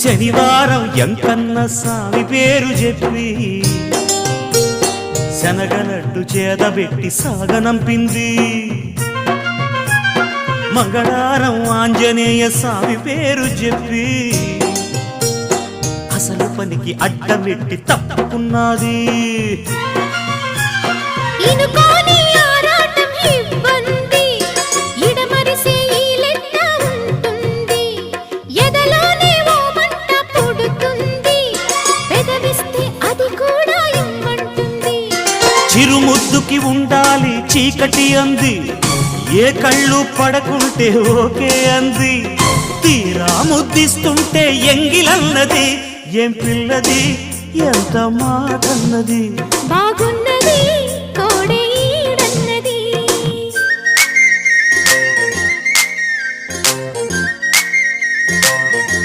శనివారం ఎంకన్న సామి పేరు చెప్పి శనగలడ్డు చేదబెట్టి సాగనంపింది మంగళారం ఆంజనేయ స్వామి పేరు చెప్పి అసలు పనికి అడ్డమెట్టి తప్పుకున్నది. చిరుముద్దుకి ఉండాలి చీకటి అంది. ఏ కళ్ళు పడకుంటే ఓకే అంది. తీరా ముద్దిస్తుంటే ఎంగిలన్నది. ఏం పిల్లది? ఎంత మాటన్నది? బాగు